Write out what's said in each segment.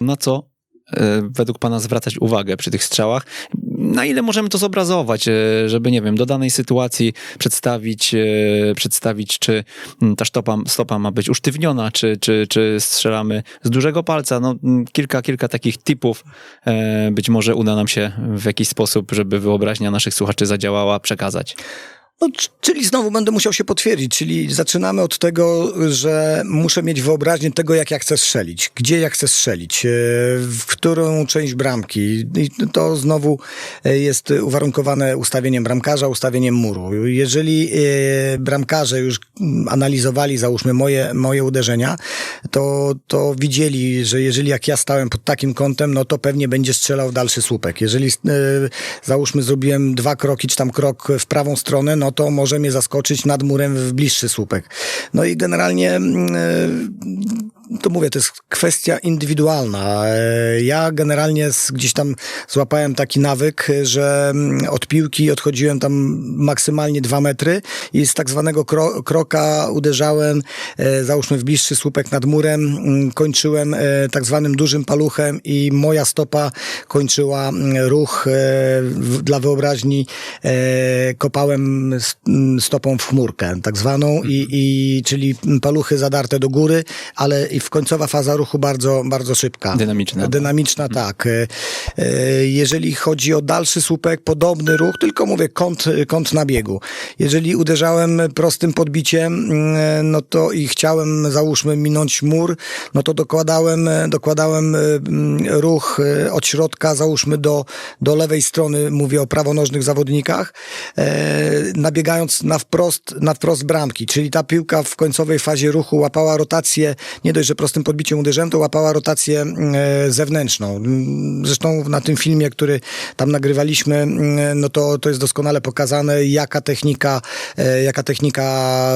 Na co e, według pana zwracać uwagę przy tych strzałach? Na ile możemy to zobrazować, e, żeby, nie wiem, do danej sytuacji przedstawić, e, przedstawić czy mm, ta stopa, stopa ma być usztywniona, czy, czy, czy strzelamy z dużego palca? No, mm, kilka, kilka takich tipów e, być może uda nam się w jakiś sposób, żeby wyobraźnia naszych słuchaczy zadziałała, przekazać. No, czyli znowu będę musiał się potwierdzić, czyli zaczynamy od tego, że muszę mieć wyobraźnię tego, jak ja chcę strzelić, gdzie ja chcę strzelić, e, w którą część bramki. I to znowu e, jest uwarunkowane ustawieniem bramkarza, ustawieniem muru. Jeżeli e, bramkarze już analizowali, załóżmy, moje, moje uderzenia, to, to widzieli, że jeżeli jak ja stałem pod takim kątem, no to pewnie będzie strzelał dalszy słupek. Jeżeli załóżmy zrobiłem dwa kroki, czy tam krok w prawą stronę, no to może mnie zaskoczyć nad murem w bliższy słupek. No i generalnie mm, e, to mówię, to jest kwestia indywidualna. E, Ja generalnie gdzieś tam złapałem taki nawyk, że mm, od piłki odchodziłem tam maksymalnie dwa metry i z tak zwanego kro, kroka uderzałem, e, załóżmy w bliższy słupek nad murem, mm, kończyłem e, tak zwanym dużym paluchem i moja stopa kończyła mm, ruch e, dla wyobraźni, e, kopałem stopą w chmurkę, tak zwaną, i, i czyli paluchy zadarte do góry, ale i w końcowa faza ruchu bardzo, bardzo szybka. Dynamiczna. Dynamiczna, tak. E, e, Jeżeli chodzi o dalszy słupek, podobny ruch, tylko mówię kąt, kąt nabiegu. Jeżeli uderzałem prostym podbiciem, mm, no to i chciałem, załóżmy, minąć mur, no to dokładałem, dokładałem e, mm, ruch od środka, załóżmy, do, do lewej strony, mówię o prawonożnych zawodnikach, nabiegając na wprost, na wprost bramki, czyli ta piłka w końcowej fazie ruchu łapała rotację, nie dość, że prostym podbiciem uderzałem, to łapała rotację mm, e, zewnętrzną. Mm, Zresztą na tym filmie, który tam nagrywaliśmy, mm, no to, to jest doskonale pokazane, jaka technika, e, jaka technika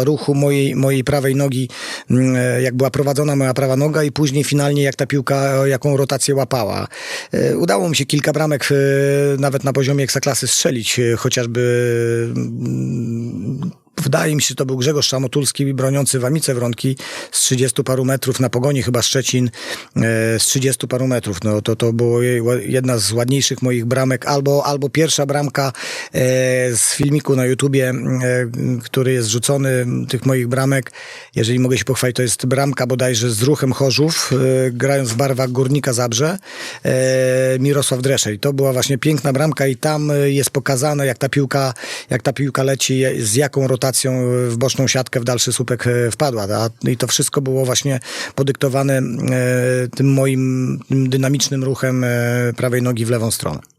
ruchu mojej, mojej prawej nogi, e, jak była prowadzona moja prawa noga i później finalnie jak ta piłka, jaką rotację łapała. Udało mi się kilka bramek nawet na poziomie ekstraklasy strzelić, chociażby Wydaje mi się, że to był Grzegorz Szamotulski, broniący Wamice Wronki z 30 paru metrów na pogoni, chyba Szczecin e, z 30 paru metrów. No to, to było jedna z ładniejszych moich bramek, albo, albo pierwsza bramka e, z filmiku na YouTubie, e, który jest rzucony, tych moich bramek. Jeżeli mogę się pochwalić, to jest bramka bodajże z ruchem Chorzów, grając w barwach Górnika Zabrze, Mirosław Dreszej. To była właśnie piękna bramka i tam jest pokazane, jak ta piłka, jak ta piłka leci, z jaką rotacją w boczną siatkę w dalszy słupek e, wpadła. A- I to wszystko było właśnie podyktowane e, tym moim dynamicznym ruchem e, prawej nogi w lewą stronę.